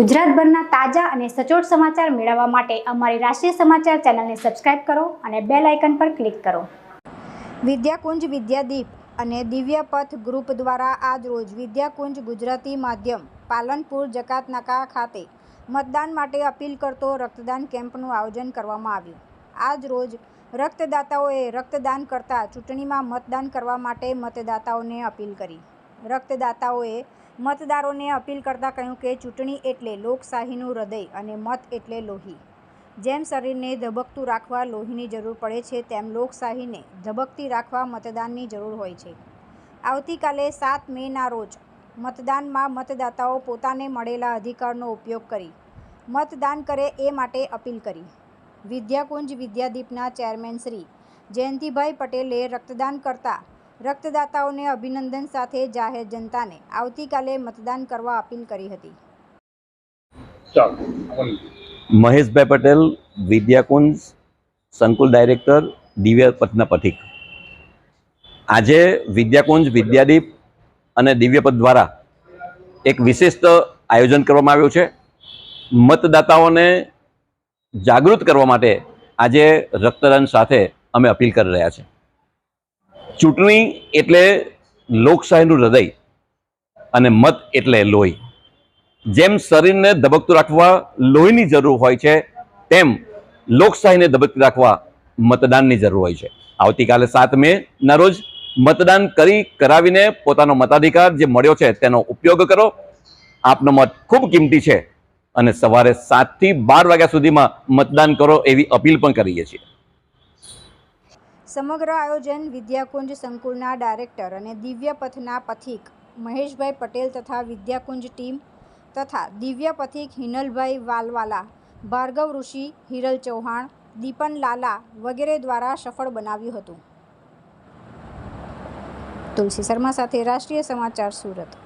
ગુજરાતભરના તાજા અને સચોટ સમાચાર મેળવવા માટે અમારી રાષ્ટ્રીય સમાચાર ચેનલને સબસ્ક્રાઇબ કરો અને બેલ આઇકન પર ક્લિક કરો. વિદ્યાકુંજ વિદ્યાદીપ અને દિવ્યપથ ગ્રુપ દ્વારા આજરોજ વિદ્યાકુંજ ગુજરાતી માધ્યમ પાલનપુર જકાતનાકા ખાતે મતદાન માટે અપીલ કરતો રક્તદાન કેમ્પનું આયોજન કરવામાં આવ્યું. આજરોજ રક્તદાતાઓએ રક્તદાન કરતા ચૂંટણીમાં મતદાન કરવા માટે મતદાતાઓને અપીલ કરી. રક્તદાતાઓએ મતદારોને અપીલ કરતાં કહ્યું કે ચૂંટણી એટલે લોકશાહીનું હૃદય અને મત એટલે લોહી. જેમ શરીરને ધબકતું રાખવા લોહીની જરૂર પડે છે, તેમ લોકશાહીને ધબકતી રાખવા મતદાનની જરૂર હોય છે. આવતીકાલે સાત મેના રોજ મતદાનમાં મતદાતાઓ પોતાને મળેલા અધિકારનો ઉપયોગ કરી મતદાન કરે એ માટે અપીલ કરી. વિદ્યાકુંજ વિદ્યાદીપના ચેરમેન શ્રી જયંતિભાઈ પટેલે રક્તદાન કરતા રક્તદાતાઓને અભિનંદન સાથે જાહેર જનતાને આવતીકાલે મતદાન કરવા અપીલ કરી હતી. મહેશભાઈ પટેલ વિદ્યાકુંજ સંકુલ ડાયરેક્ટર દિવ્ય પથના પથિક. આજે વિદ્યાકુંજ વિદ્યાદીપ અને દિવ્યપદ દ્વારા એક વિશિષ્ટ આયોજન કરવામાં આવ્યું છે. મતદાતાઓને જાગૃત કરવા માટે આજે રક્તદાન સાથે અમે અપીલ કરી રહ્યા છે ચૂંટણી એટલે લોકશાહીનું હૃદય અને મત એટલે લોહી. જેમ શરીરને ધબકતું રાખવા લોહીની જરૂર હોય છે, તેમ લોકશાહીને ધબકતી રાખવા મતદાનની જરૂર હોય છે. આવતીકાલે સાત મે ના રોજ મતદાન કરી કરાવીને પોતાનો મતાધિકાર જે મળ્યો છે તેનો ઉપયોગ કરો. આપનો મત ખૂબ કિંમતી છે અને સવારે સાતથી બાર વાગ્યા સુધીમાં મતદાન કરો એવી અપીલ પણ કરીએ છીએ. સમગ્ર આયોજન વિદ્યાકુંજ સંકુલના ડાયરેક્ટર અને દિવ્યપથના પથિક મહેશભાઈ પટેલ તથા વિદ્યાકુંજ ટીમ તથા દિવ્ય પથિક હિનલભાઈ વાલવાલા, ભાર્ગવ ઋષિ, હિરલ ચૌહાણ, દીપન લાલા વગેરે દ્વારા સફળ બનાવ્યું હતું. તુલસી શર્મા સાથે રાષ્ટ્રીય સમાચાર સુરત.